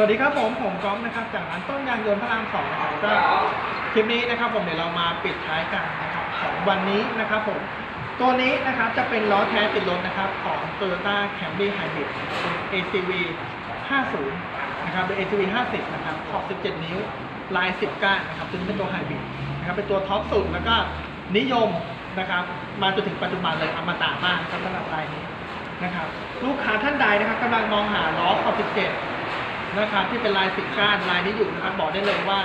สวัสดีครับผมผมก๊อฟนะครับจากร้านต้นยางยนต์พระรามสองนะครับก็คลิปนี้นะครับผมเดี๋ยวเรามาปิดท้ายกันนะครับของวันนี้นะครับผมตัวนี้นะครับจะเป็นล้อแท้ติดรถนะครับของ Toyota Camry Hybrid เป็น ACV 50นะครับเป็น ACV 50นะครับขอบ 17 นิ้วลาย 10ก้านนะครับซึ่งเป็นตัวไฮบริดนะครับเป็นตัวท็อปสุดแล้วก็นิยมนะครับมาจนถึงปัจจุบันเลยอมตะมากครับสำหรับลายนี้นะครับลูกค้าท่านใดนะครับกำลังมองหาล้อขอบ 17 นะครับที่เป็นลายสิบก้านลายนี้อยู่นะครับ บอกได้เลยว่า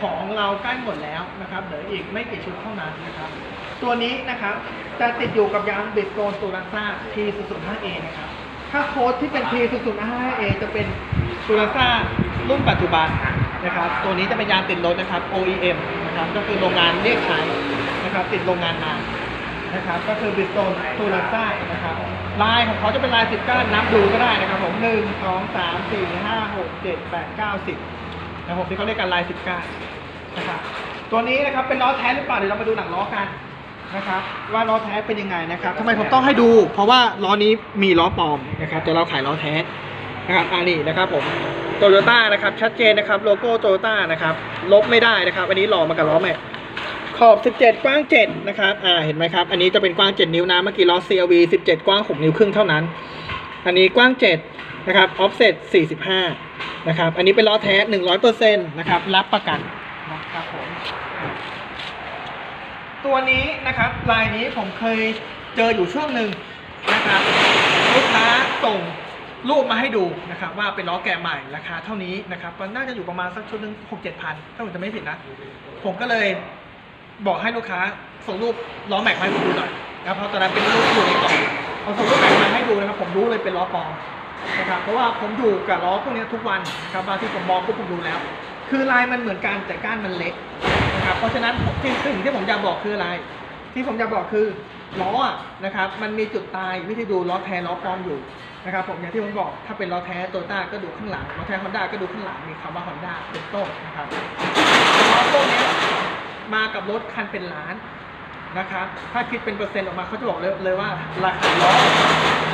ของเราใกล้หมดแล้วนะครับเหลืออีกไม่กี่ชุดเท่านั้นนะครับ ตัวนี้นะครับจะติดอยู่กับยางบิดโซนตูรันซ่า T005A นะครับถ้าโค้ดที่เป็น T005A จะเป็นตูรันซ่ารุ่นปัจจุบันนะครับ ตัวนี้จะเป็นยางติดรถนะครับ OEM นะครับก็คือโรงงานเรียกใช้นะครับติดโรงงานนา นะครับก็คือบิสโตนตูลันซ่านะครับลายของเขาจะเป็นลายสิบก้านนับดูก็ได้นะครับผมหนึ่งสองสามสี่ห้าหกเจ็ดแปดเก้าสิบนะครับผมที่เขาเรียกกันลายสิบก้านนะครับตัวนี้นะครับเป็นล้อแท้หรือเปล่าเดี๋ยวเรามาดูหนังล้อกันนะครับว่าล้อแท้เป็นยังไงนะครับทำไมผมต้องให้ดู เพราะว่าล้อนี้มีล้อปลอมนะครับแต่เราขายล้อแท้นะครับอันนี้นะครับผมโตโยต้านะครับชัดเจนนะครับโลโก้โตโยต้านะครับลบไม่ได้นะครับอันนี้หล่อมากับล้อแม็ก ขอบ 17 กว้าง 7 นะครับ อ่า เห็นไหมครับ อันนี้จะเป็นกว้าง 7 นิ้วนะ เมื่อกี้ล้อ CRV 17 กว้าง 6 นิ้วครึ่งเท่านั้น อันนี้กว้าง 7 นะครับ offset 45 นะครับ อันนี้เป็นล้อแท้ 100%นะครับ รับประกันนะครับผม ตัวนี้นะครับ ลายนี้ผมเคยเจออยู่ช่วงหนึ่งนะครับ ลูกค้าส่งรูปมาให้ดูนะครับว่าเป็นล้อแกะใหม่ราคาเท่านี้นะครับนน่าจะอยู่ประมาณสักชุดหนึ่งหกเจ็ดพันถ้าผมจะไม่ผิดนะ ผมก็เลย บอกให้ลูกค้าส่งรูปล้อแม็กมาให้ผมดูหน่อยนะครับเพราะตอนนั้นเป็นรูปอยู่ในกล่องพอส่งรูปแม็กมาให้ดูนะครับ ผมรู้เลยเป็นล้อปลอมนะครับเพราะว่าผมอยู่กับล้อพวกนี้ทุกวันนะครับบางที่ผมมองปุ๊บผมดูแล้ว คือลายมันเหมือนกันแต่ก้านมันเล็กนะครับเพราะฉะนั้นสิ่งสิ่งที่ผมอยากบอกคืออะไร ที่ผมอยากบอกคือล้อนะครับมันมีจุดตายวิธีดูล้อแท้ล้อปลอมอยู่นะครับผมอย่างที่ผมบอกถ้าเป็นล้อแท้โตต้าก็ดูข้างหลังล้อแท้ฮอนด้าก็ดูข้างหลังมีคำว่าฮอนด้าเป็นต้นนะครับล้อพวกนี้ กับรถคันเป็นล้านนะครับ ถ้าคิดเป็นเปอร์เซ็นต์ออกมาเขาจะบอกเลยว่าราคาล้อ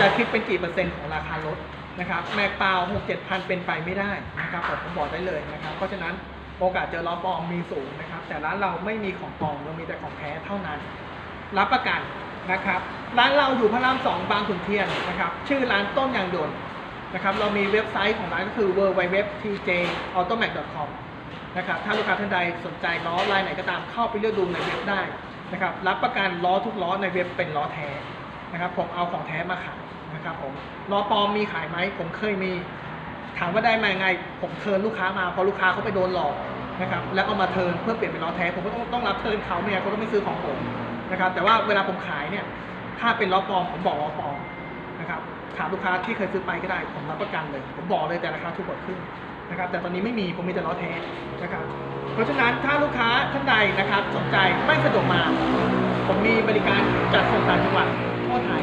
จะคิดเป็นกี่เปอร์เซ็นต์ของราคารถนะครับ แม็กเปล่าหกเจ็ดพันเป็นไปไม่ได้นะครับผมผมบอกได้เลยนะครับ เพราะฉะนั้นโอกาสเจอล้อปลอมมีสูงนะครับ แต่ร้านเราไม่มีของปลอมเรามีแต่ของแท้เท่านั้น รับประกันนะครับ ร้านเราอยู่พระรามสองบางขุนเทียนนะครับ ชื่อร้านต้นยางยนต์นะครับ เรามีเว็บไซต์ของร้านก็คือ w w w t j a u t o m a c c o m นะครับถ้าลูกค้าท่านใดสนใจล้อลายไหนก็ตามเข้าไปเลือกดูในเว็บได้นะครับรับประกันล้อทุกล้อในเว็บเป็นล้อแท้นะครับผมเอาของแท้มาขายนะครับผมล้อปลอมมีขายไหมผมเคยมี ถามว่าได้มายังไง ผมเทินลูกค้ามาเพราะลูกค้าเขาไปโดนหลอกนะครับแล้วเอามาเทินเพื่อเปลี่ยนเป็นล้อแท้ ผมก็ต้องต้องรับเทินเขาเนี่ยเขาก็ไม่ซื้อของผมนะครับแต่ว่าเวลาผมขายเนี่ยถ้าเป็นล้อปลอมผมบอกล้อปลอมนะครับถามลูกค้าที่เคยซื้อไปก็ได้ ผมรับประกันเลย ผมบอกเลยแต่ราคาถูกกว่าครึ่ง นะครับแต่ตอนนี้ไม่มีผมมีแต่ล้อแท้นะครับเพราะฉะนั้นถ้าลูกค้าท่านใดนะครับสนใจไม่สะดวกมา ผมมีบริการจัดส่งต่างจังหวัดทั่วไทย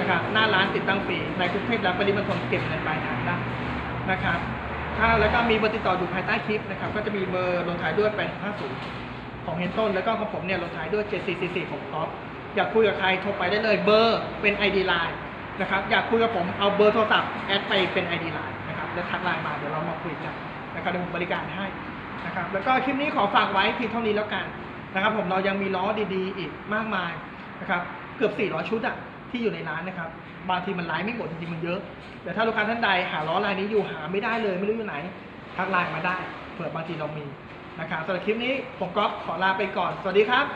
นะครับหน้าร้านติดตั้งฟรีในกรุงเทพและปริมณฑลเก็บเงินปลายทางได้นะครับถ้าแล้วก็มีเบอร์ติดต่ออยู่ภายใต้คลิปนะครับก็จะมีเบอร์ลงท้ายด้วย850ของเฮนต้น แล้วก็ของผมเนี่ยลงท้ายด้วย 7444ของท็อปอยากคุยกับใครโทรไปได้เลยเบอร์เป็น ID Line นะครับอยากคุยกับผมเอาเบอร์โทรศัพท์แอดไปเป็น ID Line แล้วทักไลน์มาเดี๋ยวเรามาคุยกันนะครับเดี๋ยวผมบริการให้นะครับแล้วก็คลิปนี้ขอฝากไว้เพียงเท่านี้แล้วกันนะครับผมเรายังมีล้อดีๆ อีกมากมายนะครับเกือบ 400 ชุดอะที่อยู่ในร้านนะครับบางทีมันไลน์ไม่หมดจริงๆมันเยอะแต่ถ้าลูกค้าท่านใดหาล้อลายนี้อยู่หาไม่ได้เลยไม่รู้อยู่ไหนทักไลน์มาได้เผื่อบางทีเรามีนะครับสำหรับคลิปนี้ผมก๊อฟขอลาไปก่อน สวัสดีครับ